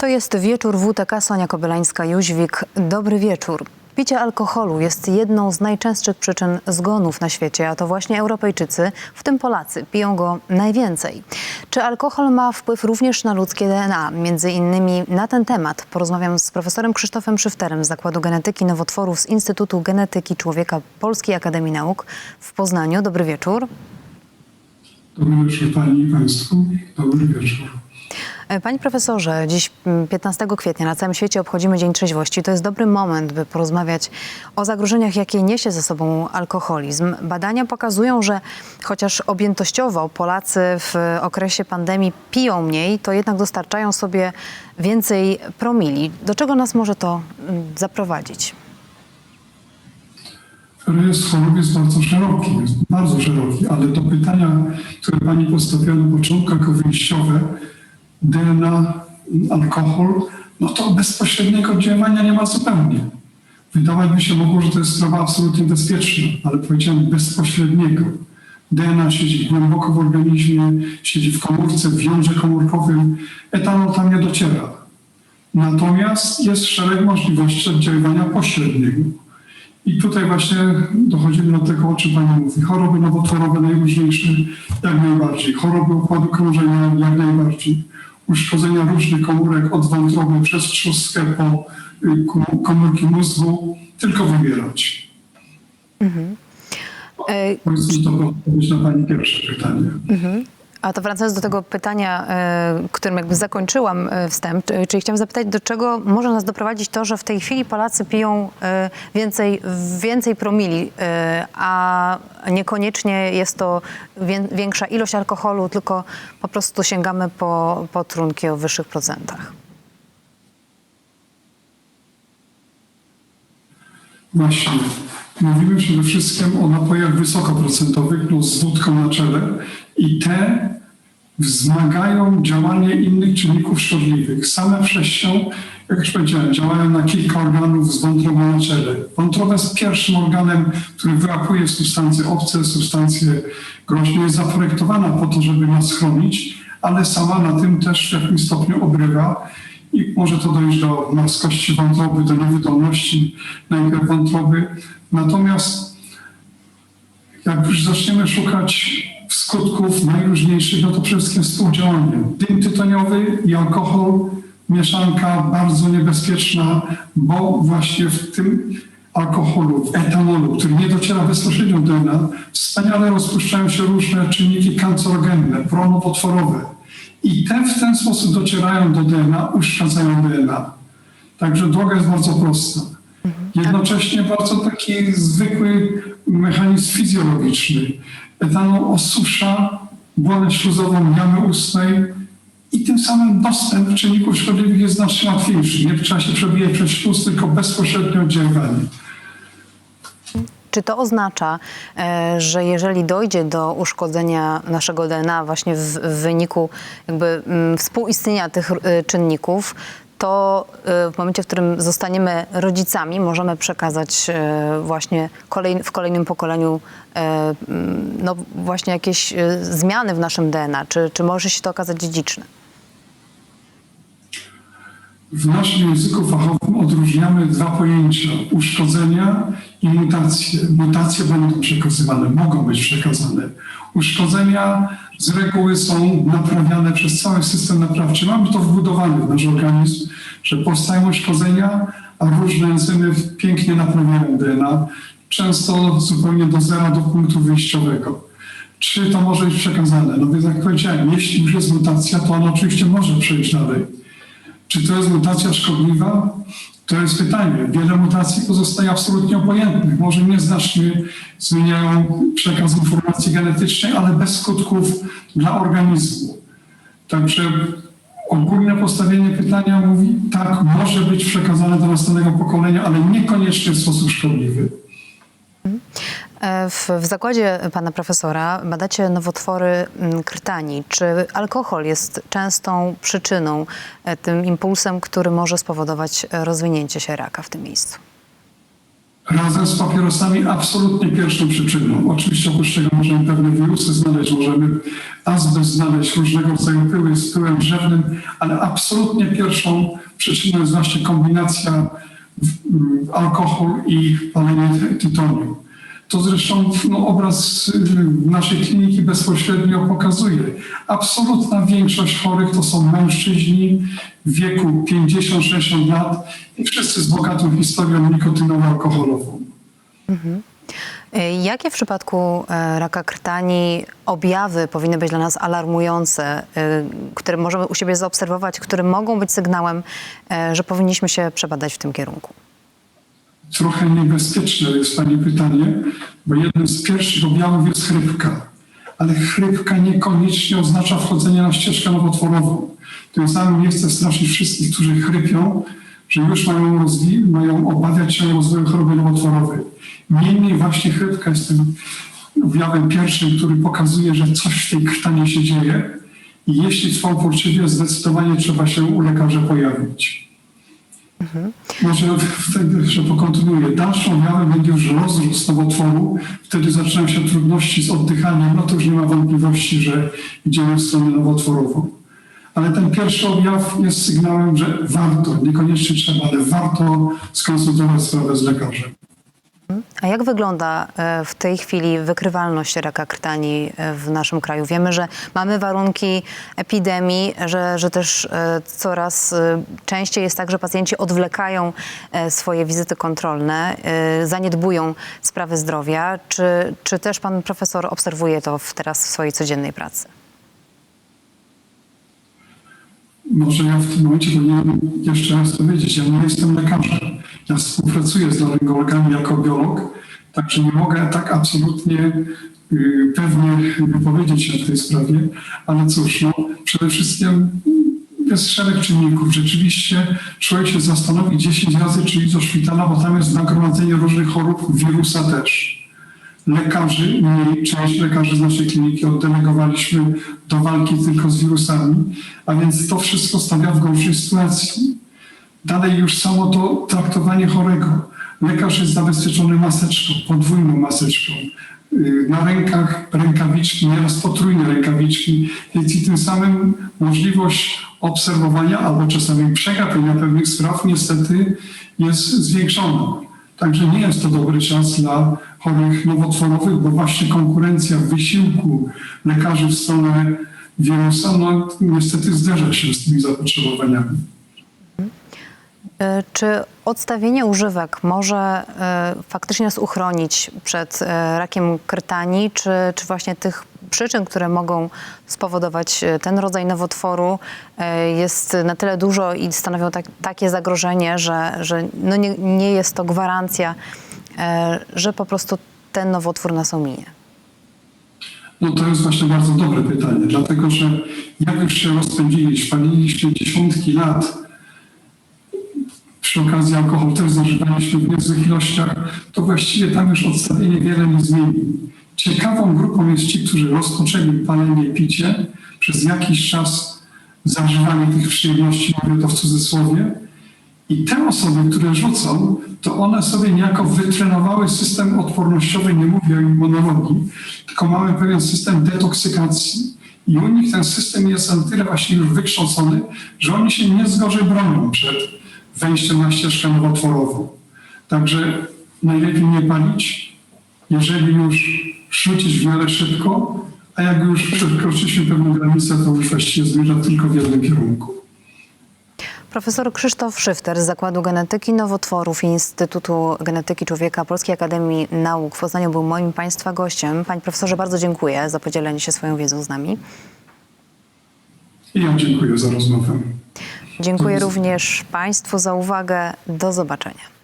To jest wieczór WTK Sonia Kobylańska-Jóźwik. Dobry wieczór. Picie alkoholu jest jedną z najczęstszych przyczyn zgonów na świecie, a to właśnie Europejczycy, w tym Polacy, piją go najwięcej. Czy alkohol ma wpływ również na ludzkie DNA? Między innymi na ten temat porozmawiam z profesorem Krzysztofem Szyfterem z Zakładu Genetyki Nowotworów z Instytutu Genetyki Człowieka Polskiej Akademii Nauk w Poznaniu. Dobry wieczór. Dobry wieczór Pani i Państwu. Dobry wieczór. E, Panie profesorze, dziś mm, 15 kwietnia na całym świecie obchodzimy Dzień Trzeźwości. To jest dobry moment, by porozmawiać o zagrożeniach, jakie niesie ze sobą alkoholizm. Badania pokazują, że chociaż objętościowo Polacy w okresie pandemii piją mniej, to jednak dostarczają sobie więcej promili. Do czego nas może to mm, zaprowadzić? Rejestr chorób jest bardzo szeroki, jest bardzo szeroki, ale do pytania, które Pani postawiła na początku jako wyjściowe, DNA, alkohol, no to bezpośredniego działania nie ma zupełnie. Wydawać by się mogło, że to jest sprawa absolutnie bezpieczna, ale powiedziałem bezpośredniego. DNA siedzi głęboko w organizmie, siedzi w komórce, w jądrze komórkowym, etanol tam nie dociera. Natomiast jest szereg możliwości oddziaływania pośredniego. I tutaj właśnie dochodzimy do tego, o czym Pani mówi. Choroby nowotworowe najróżniejsze, jak najbardziej. Choroby układu krążenia, jak najbardziej. Uszkodzenia różnych komórek od wątroby przez trzustkę po y, kom- komórki mózgu. Tylko wybierać. E, Powiedzmy to odpowiedź na Pani pierwsze pytanie. A to wracając do tego pytania, e, którym jakby zakończyłam e, wstęp, e, czyli chciałam zapytać, do czego może nas doprowadzić to, że w tej chwili Polacy piją więcej, więcej promili, a niekoniecznie jest to wię- większa ilość alkoholu, tylko po prostu sięgamy po, po trunki o wyższych procentach. Właśnie. Mówimy przede wszystkim o napojach wysokoprocentowych, no z wódką na czele i te wzmagają działanie innych czynników szkodliwych. Same przez się, jak już powiedziałem, działają na kilka organów z wątrobą na czele. Wątroba jest pierwszym organem, który wyłapuje substancje obce, substancje groźne. Jest zaprojektowana po to, żeby nas chronić, ale sama na tym też w jakimś stopniu obrywa i może to dojść do marskości wątroby, do niewydolności najpierw wątroby. Natomiast jak już zaczniemy szukać skutków najróżniejszych, no to przede wszystkim współdziałanie. Dym tytoniowy i alkohol, mieszanka bardzo niebezpieczna, bo właśnie w tym alkoholu, w etanolu, który nie dociera bezpośrednio do DNA, wspaniale rozpuszczają się różne czynniki kancerogenne, pronowotworowe. I te w ten sposób docierają do DNA, uszkadzają DNA. Także droga jest bardzo prosta. Jednocześnie bardzo taki zwykły mechanizm fizjologiczny. Etanol osusza błonę śluzową jamy ustnej i tym samym dostęp czynników szkodliwych jest znacznie łatwiejszy. Nie trzeba się przebijać przez śluz, tylko bezpośrednio oddziaływanie. Czy to oznacza, e, że jeżeli dojdzie do uszkodzenia naszego DNA właśnie w, w wyniku jakby mm, współistnienia tych e, czynników, to e, w momencie, w którym zostaniemy rodzicami, możemy przekazać e, właśnie w kolejnym pokoleniu e, no właśnie jakieś zmiany w naszym DNA? Czy, czy może się to okazać dziedziczne? W naszym języku fachowym odróżniamy dwa pojęcia: uszkodzenia i mutacje. Mutacje będą przekazywane, mogą być przekazane. Uszkodzenia z reguły są naprawiane przez cały system naprawczy. Mamy to wbudowane w nasz organizm, że powstają uszkodzenia, a różne enzymy pięknie naprawiają DNA, często zupełnie do zera, do punktu wyjściowego. Czy to może być przekazane? No więc jak powiedziałem, jeśli już jest mutacja, to ona oczywiście może przejść dalej. Czy to jest mutacja szkodliwa? To jest pytanie. Wiele mutacji pozostaje absolutnie obojętnych. Może nieznacznie zmieniają przekaz informacji genetycznej, ale bez skutków dla organizmu. Także ogólne postawienie pytania mówi, tak, może być przekazane do następnego pokolenia, ale niekoniecznie w sposób szkodliwy. E, W, w zakładzie pana profesora badacie nowotwory mm, krtani. Czy alkohol jest częstą przyczyną, e, tym impulsem, który może spowodować e, rozwinięcie się raka w tym miejscu? razem z papierosami absolutnie pierwszą przyczyną. Oczywiście oprócz tego możemy pewne wirusy znaleźć, możemy azbest znaleźć, różnego rodzaju pyły z pyłem drzewnym, ale absolutnie pierwszą przyczyną jest właśnie kombinacja mm, alkohol i palenie tytoniu. To zresztą no, obraz y, naszej kliniki bezpośrednio pokazuje. Absolutna większość chorych to są mężczyźni w wieku 50-60 lat i wszyscy z bogatą historią nikotynowo-alkoholową. Y, Jakie w przypadku e, raka krtani objawy powinny być dla nas alarmujące, y, które możemy u siebie zaobserwować, które mogą być sygnałem, e, że powinniśmy się przebadać w tym kierunku? Trochę niebezpieczne jest Pani pytanie, bo jednym z pierwszych objawów jest chrypka. Ale chrypka niekoniecznie oznacza wchodzenie na ścieżkę nowotworową. Tym samym nie chcę straszyć wszystkich, którzy chrypią, że już mają, mają obawiać się rozwoju choroby nowotworowej. Niemniej właśnie chrypka jest tym objawem pierwszym, który pokazuje, że coś w tej krtanie się dzieje i jeśli trwa uporczywie, zdecydowanie trzeba się u lekarza pojawić. Może wtedy, że pokontynuuję. Dalszą objawem będzie już rozrost nowotworu. Wtedy zaczynają się trudności z oddychaniem. No to już nie ma wątpliwości, że idziemy w stronę nowotworową. Ale ten pierwszy objaw jest sygnałem, że warto, niekoniecznie trzeba, ale warto skonsultować sprawę z lekarzem. A jak wygląda e, w tej chwili wykrywalność raka krtani e, w naszym kraju? Wiemy, że mamy warunki epidemii, że, że też e, coraz częściej jest tak, że pacjenci odwlekają swoje wizyty kontrolne, zaniedbują sprawy zdrowia. Czy, czy też pan profesor obserwuje to teraz w swojej codziennej pracy? Może ja w tym momencie powinienem jeszcze raz powiedzieć, ja nie jestem lekarzem. Ja współpracuję z laryngologami jako biolog, także nie mogę tak absolutnie y, pewnie wypowiedzieć się w tej sprawie, ale cóż, no, przede wszystkim jest szereg czynników. Rzeczywiście człowiek się zastanowi 10 razy, czy iść do szpitala, bo tam jest nagromadzenie różnych chorób, wirusa też. Lekarzy, część lekarzy z naszej kliniki oddelegowaliśmy do walki tylko z wirusami, a więc to wszystko stawia w gorszej sytuacji. Dalej już samo to traktowanie chorego. Lekarz jest zabezpieczony maseczką, podwójną maseczką. Yy, Na rękach rękawiczki, nieraz potrójne rękawiczki, więc i tym samym możliwość obserwowania albo czasami przegapienia pewnych spraw niestety jest zwiększona. Także nie jest to dobry czas dla chorych nowotworowych, bo właśnie konkurencja w wysiłku lekarzy w stronę wirusa, no niestety zderza się z tymi zapotrzebowaniami. E, Czy odstawienie używek może e, faktycznie nas uchronić przed e, rakiem krtani, czy, czy właśnie tych przyczyn, które mogą spowodować e, ten rodzaj nowotworu e, jest na tyle dużo i stanowią tak, takie zagrożenie, że, że no nie, nie jest to gwarancja, e, że po prostu ten nowotwór nas ominie? No to jest właśnie bardzo dobre pytanie, dlatego że jak już się rozpędziliśmy, paliliśmy dziesiątki lat, przy okazji alkohol też zażywaliśmy w niezłych ilościach, to właściwie tam już odstawienie wiele nie zmieni. Ciekawą grupą jest ci, którzy rozpoczęli palenie i picie, przez jakiś czas zażywanie tych przyjemności, mówię to w cudzysłowie, i te osoby, które rzucą, to one sobie niejako wytrenowały system odpornościowy, nie mówię o immunologii, tylko mamy pewien system detoksykacji. I u nich ten system jest na tyle właśnie już wykształcony, że oni się nie zgorzej bronią przed wejściem na ścieżkę nowotworową. Także najlepiej nie palić, jeżeli już rzucić w miarę szybko, a jak już przekroczyliśmy pewną granicę, to już właściwie zmierza tylko w jednym kierunku. Profesor Krzysztof Szyfter z Zakładu Genetyki Nowotworów Instytutu Genetyki Człowieka Polskiej Akademii Nauk w Poznaniu był moim Państwa gościem. Panie profesorze, bardzo dziękuję za podzielenie się swoją wiedzą z nami. I ja dziękuję za rozmowę. Dziękuję również Państwu za uwagę. Do zobaczenia.